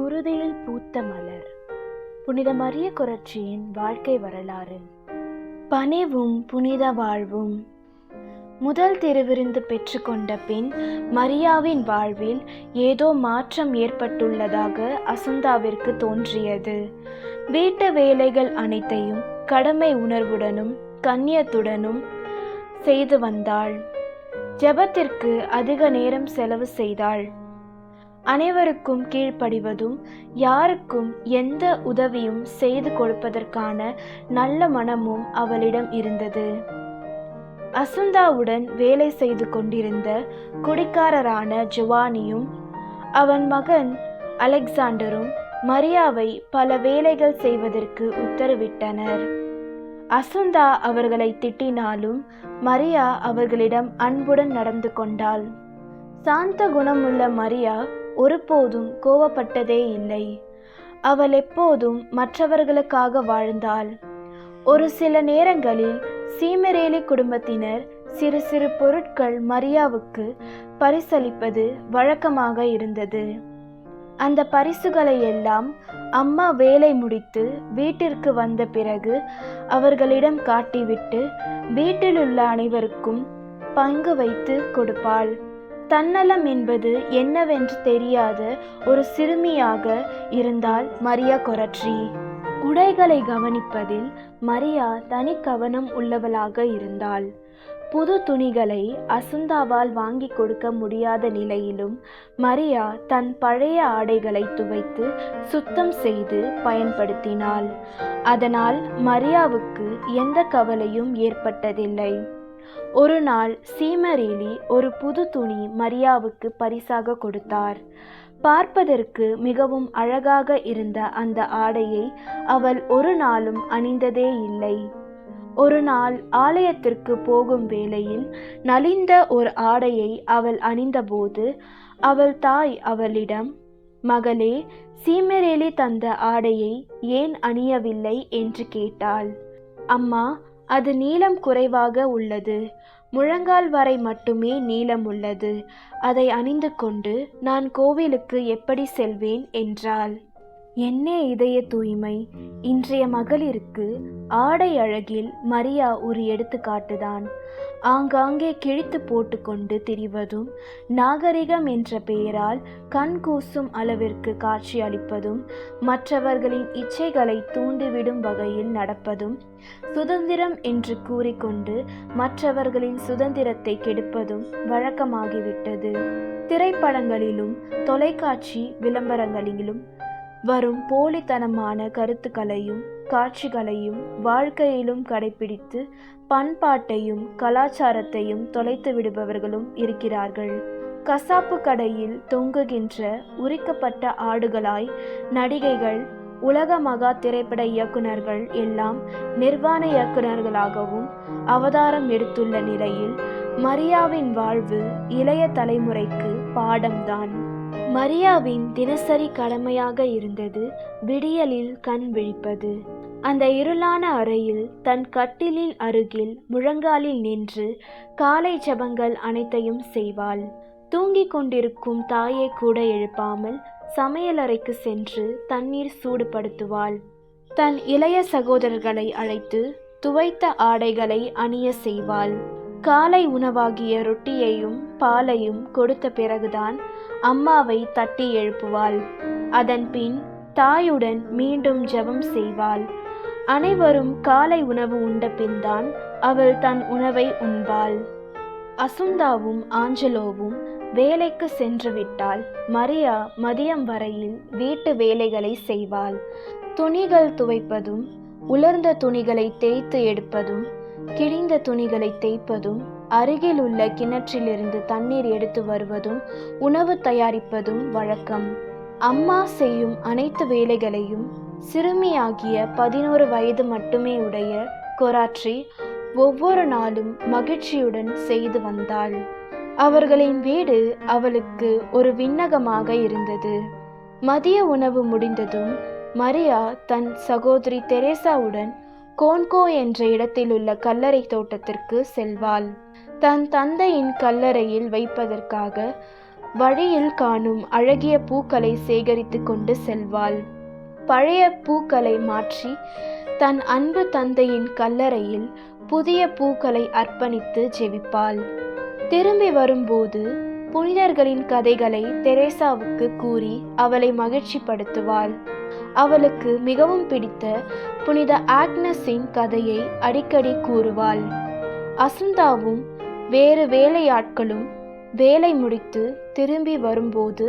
குருதியில் பூத்த மலர். புனித மரிய குரட்சியின் வாழ்க்கை வரலாறு. பணிவும் புனித வாழ்வும். முதல் திருவிருந்து பெற்றுக்கொண்ட பின் மரியாவின் வாழ்வில் ஏதோ மாற்றம் ஏற்பட்டுள்ளதாக அசுந்தாவிற்கு தோன்றியது. வீட்டு வேலைகள் அனைத்தையும் கடமை உணர்வுடனும் கண்ணியத்துடனும் செய்து வந்தாள். ஜெபத்திற்கு அதிக நேரம் செலவு செய்தாள். அனைவருக்கும் கீழ்ப்படிவதும் யாருக்கும் எந்த உதவியும் செய்து கொடுப்பதற்கான நல்ல மனமும் அவளிடம் இருந்தது. அசுந்தாவுடன் வேலை செய்து கொண்டிருந்த குடிக்காரரான ஜுவானியும் அவன் மகன் அலெக்சாண்டரும் மரியாவை பல வேலைகள் செய்வதற்கு உத்தரவிட்டனர். அசுந்தா அவர்களை திட்டினாலும் மரியா அவர்களிடம் அன்புடன் நடந்து கொண்டாள். சாந்த குணமுள்ள மரியா ஒருபோதும் கோவப்பட்டதே இல்லை. அவள் எப்போதும் மற்றவர்களுக்காக வாழ்ந்தாள். ஒரு சில நேரங்களில் சீமரேலி குடும்பத்தினர் சிறு சிறு பொருட்கள் மரியாவுக்கு பரிசளிப்பது வழக்கமாக இருந்தது. அந்த பரிசுகளை எல்லாம் அம்மா வேலை முடித்து வீட்டிற்கு வந்த பிறகு அவர்களிடம் காட்டிவிட்டு வீட்டிலுள்ள அனைவருக்கும் பங்கு வைத்து கொடுப்பாள். தன்னலம் என்பது என்னவென்று தெரியாத ஒரு சிறுமியாக இருந்தால் மரியா கொரட்ரி உடைகளை கவனிப்பதில் மரியா தனி கவனம் உள்ளவளாக இருந்தாள். புது துணிகளை அசுந்தாவால் வாங்கி கொடுக்க முடியாத நிலையிலும் மரியா தன் பழைய ஆடைகளை துவைத்து சுத்தம் செய்து பயன்படுத்தினாள். அதனால் மரியாவுக்கு எந்த கவலையும் ஏற்பட்டதில்லை. ஒரு நாள் சீமரேலி ஒரு புது துணி மரியாவுக்கு பரிசாக கொடுத்தார். பார்ப்பதற்கு மிகவும் அழகாக இருந்த அந்த ஆடையை அவள் ஒரு நாளும் அணிந்ததே இல்லை. ஒரு நாள் ஆலயத்திற்கு போகும் வேளையில் நலிந்த ஒரு ஆடையை அவள் அணிந்தபோது அவள் தாய் அவளிடம் மகளே சீமரேலி தந்த ஆடையை ஏன் அணியவில்லை? என்று கேட்டாள். அம்மா அது நீளம் குறைவாக உள்ளது. முழங்கால் வரை மட்டுமே நீளம் உள்ளது. அதை அணிந்து கொண்டு நான் கோவிலுக்கு எப்படி செல்வேன் என்றாள். என்னே இதய தூய்மை. இன்றைய மகளிருக்கு ஆடை அழகில் மரியா ஒரு எடுத்துக்காட்டுதான். ஆங்காங்கே கிழித்து போட்டுக்கொண்டு திரிவதும் நாகரிகம் என்ற பெயரால் கண் கூசும் அளவிற்கு காட்சி அளிப்பதும் மற்றவர்களின் இச்சைகளை தூண்டிவிடும் வகையில் நடப்பதும் சுதந்திரம் என்று கூறிக்கொண்டு மற்றவர்களின் சுதந்திரத்தை கெடுப்பதும் வழக்கமாகிவிட்டது. திரைப்படங்களிலும் தொலைக்காட்சி விளம்பரங்களிலும் வரும் போலித்தனமான கருத்துக்களையும் காட்சிகளையும் வாழ்க்கையிலும் கடைபிடித்து பண்பாட்டையும் கலாச்சாரத்தையும் தொலைத்து விடுபவர்களும் இருக்கிறார்கள். கசாப்பு கடையில் தொங்குகின்ற உரிக்கப்பட்ட ஆடுகளாய் நடிகைகள் உலக மகா திரைப்பட இயக்குனர்கள் எல்லாம் நிர்வாண இயக்குனர்களாகவும் அவதாரம் எடுத்துள்ள நிலையில் மரியாவின் வாழ்வு இளைய தலைமுறைக்கு பாடம்தான். மரியாவின் தினசரி கடமையாக இருந்தது விடியலில் கண் விழிப்பது. அந்த இருளான அறையில் தன் கட்டிலில் அருகில் முழங்காலில் நின்று காலை ஜபங்கள் அனைத்தையும் செய்வாள். தூங்கிக் கொண்டிருக்கும் தாயை கூட எழுப்பாமல் சமையலறைக்கு சென்று தண்ணீர் சூடுபடுத்துவாள். தன் இளைய சகோதரர்களை அழைத்து துவைத்த ஆடைகளை அணிய செய்வாள். காலை உணவாகிய ரொட்டியையும் பாலையும் கொடுத்த பிறகுதான் அம்மாவை தட்டி எழுப்புவாள். அதன் பின் தாயுடன் மீண்டும் ஜெபம் செய்வாள். அனைவரும் காலை உணவு உண்ட பின்தான் அவள் தன் உணவை உண்பாள். அசுந்தாவும் ஆஞ்சலோவும் வேலைக்கு சென்று விட்டால் மரியா மதியம் வரையில் வீட்டு வேலைகளை செய்வாள். துணிகள் துவைப்பதும் உலர்ந்த துணிகளை தேய்த்து எடுப்பதும் கிழிந்த துணிகளை தேய்ப்பதும் அருகில் உள்ள கிணற்றிலிருந்து தண்ணீர் எடுத்து வருவதும் உணவு தயாரிப்பதும் வழக்கம். அம்மா செய்யும் அனைத்து வேலைகளையும் சிறுமியாகிய பதினோரு வயது மட்டுமே உடைய கொராட்சி ஒவ்வொரு நாளும் மகிழ்ச்சியுடன் செய்து வந்தாள். அவர்களின் வீடு அவளுக்கு ஒரு விண்ணகமாக இருந்தது. மதிய உணவு முடிந்ததும் மரியா தன் சகோதரி தெரேசாவுடன் கோன்கோ என்ற இடத்தில் உள்ள கல்லறை தோட்டத்திற்கு செல்வாள். தன் தந்தையின் கல்லறையில் வைப்பதற்காக வழியில் காணும் அழகிய பூக்களை சேகரித்து கொண்டு செல்வாள். பழைய பூக்களை மாற்றி தன் அன்பு தந்தையின் கல்லறையில் புதிய பூக்களை அர்ப்பணித்து ஜெபிப்பாள். திரும்பி வரும்போது புனிதர்களின் கதைகளை தெரேசாவுக்கு கூறி அவளை மகிழ்ச்சிப்படுத்துவாள். அவளுக்கு மிகவும் பிடித்த புனித ஆக்னஸின் கதையை அடிக்கடி கூறுவாள். அசுந்தாவும் வேறு வேலையாட்களும் வேலை முடித்து திரும்பி வரும்போது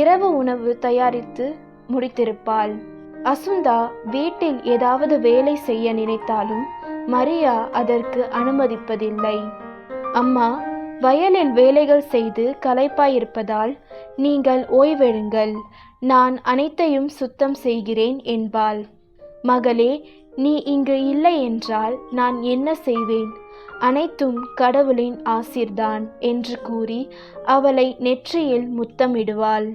இரவு உணவு தயாரித்து முடித்திருப்பாள். அசுந்தா வீட்டில் ஏதாவது வேலை செய்ய நினைத்தாலும் மரியா அதற்கு அனுமதிப்பதில்லை. அம்மா வயலில் வேலைகள் செய்து களைப்பாயிருப்பதால் நீங்கள் ஓய்வெடுங்கள் நான் அனைத்தையும் சுத்தம் செய்கிறேன் என்பாள். மகளே நீ இங்கு இல்லை என்றால் நான் என்ன செய்வேன்? அனைத்தும் கடவுளின் ஆசிர்தான் என்று கூறி அவளை நெற்றியில் முத்தமிடுவாள்.